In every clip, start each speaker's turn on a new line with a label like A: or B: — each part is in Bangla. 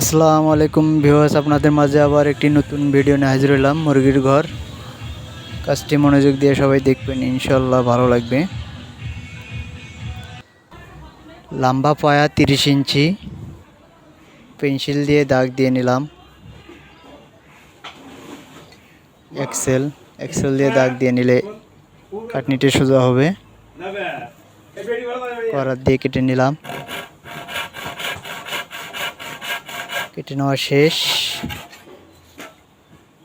A: আসসালামু আলাইকুম ভিউয়ার্স, আপনাদের মাঝে আবার একটি নতুন ভিডিও নিয়ে হাজির হলাম, মুরগির ঘর। কাজটি মনোযোগ দিয়ে সবাই দেখবেন ইনশাল্লাহ ভালো লাগবে। লম্বা পায়া তিরিশ ইঞ্চি, পেন্সিল দিয়ে দাগ দিয়ে নিলাম। এক্সেল এক্সেল দিয়ে দাগ দিয়ে নিলে কাটনিটি সোজা হবে। করার দিয়ে কেটে নিলাম। কেটে নেওয়া শেষ।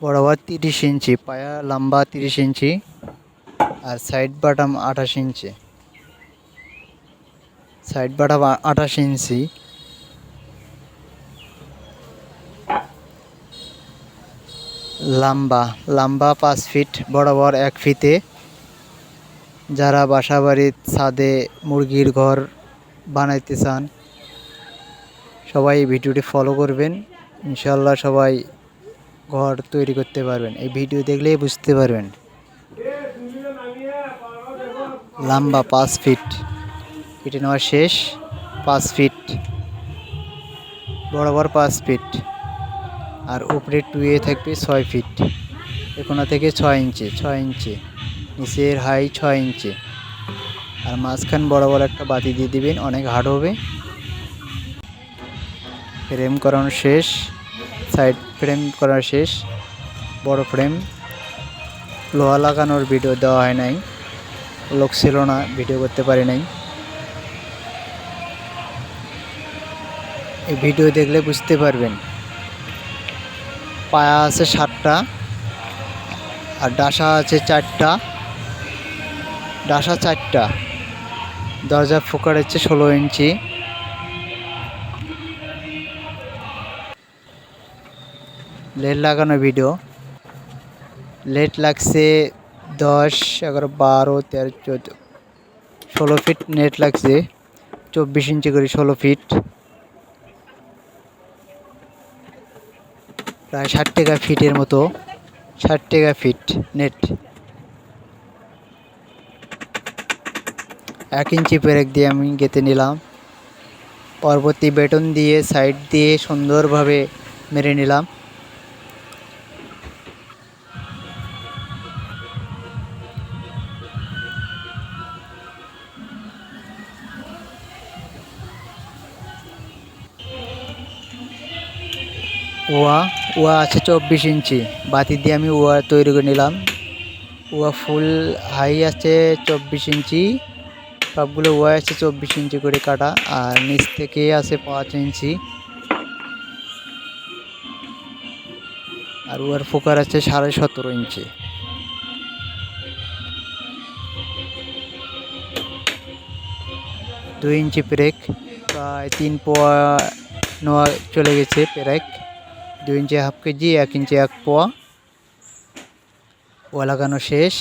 A: বরাবর তিরিশ ইঞ্চি, পায়া লম্বা তিরিশ ইঞ্চি, আর সাইড বাটাম আঠাশ ইঞ্চি। সাইড বাটাম আঠাশ ইঞ্চি। লম্বা লম্বা পাঁচ ফিট বরাবর এক ফিতে যারা বাসা বাড়ির ছাদে মুরগির ঘর বানাইতে চান সবাই এই ভিডিওটি ফলো করবেন। ইনশাল্লাহ সবাই ঘর তৈরি করতে পারবেন। এই ভিডিও দেখলেই বুঝতে পারবেন। লম্বা পাঁচ ফিট কেটে নেওয়া শেষ। পাঁচ ফিট বরাবর পাঁচ ফিট আর উপরে টুয়ে থাকবে ছয় ফিট এখানে থেকে ছয় ইঞ্চি ছয় ইঞ্চি নিচের হাই ছয় ইঞ্চি আর মাঝখান বরাবর একটা বাতি দিয়ে দিবেন। অনেক হার্ড হবে। ফ্রেম করানো শেষ সাইড ফ্রেম করা শেষ, বড় ফ্রেম লোহা লাগানোর ভিডিও দেওয়া হয় নাই। লোক ছিল না ভিডিও করতে পারি নাই। এই ভিডিও দেখলে বুঝতে পারবেন। পায়া আছে সাতটা, আর ডাসা আছে চারটা। ডাসা চারটা। দরজা ফোকার হচ্ছে ষোলো ইঞ্চি। লেট লাগানো ভিডিও লেট লাগছে দশ, এগারো, বারো, তেরো, চোদ্দ। ষোলো ফিট নেট লাগছে। চব্বিশ ইঞ্চি করে ষোলো ফিট প্রায় ষাট টাকা ফিটের মতো। ষাট টাকা ফিট নেট এক ইঞ্চি পেরেক দিয়ে আমি গেঁথে নিলাম। পরবর্তী বেটন দিয়ে সাইড দিয়ে সুন্দরভাবে মেরে নিলাম। ওয়া ওয়া আছে চব্বিশ ইঞ্চি। বাতি দিয়ে আমি ওয়া তৈরি করে নিলাম। ওয়া ফুল হাই আছে চব্বিশ ইঞ্চি। সবগুলো ওয়া আছে চব্বিশ ইঞ্চি করে কাটা। আর নিচ থেকে আছে পাঁচ ইঞ্চি। আর ওয়ার ফোকার আছে সাড়ে সতেরো ইঞ্চি। দুই ইঞ্চি ব্রেক প্রায় তিন পোয়া নেওয়া চলে গেছে প্রেক। দুই ইঞ্চি হাফ কেজি, এক ইঞ্চি এক পোয়া। ও লাগানো শেষ।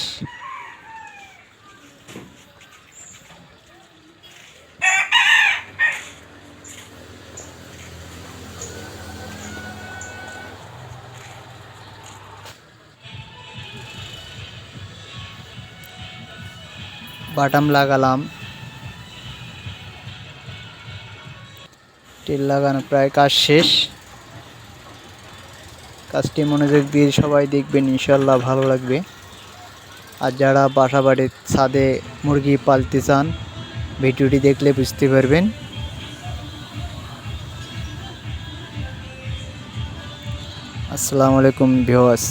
A: বাটাম লাগালাম। টিল লাগানো প্রায় কাজ শেষ। কাজটি মনোযোগ দিয়ে সবাই দেখবেন ইনশাল্লাহ ভালো লাগবে। আর যারা বাসা বাড়ির ছাদে মুরগি পালতে চান, ভিডিওটি দেখলে বুঝতে পারবেন। আসসালামু আলাইকুম ভিওয়াস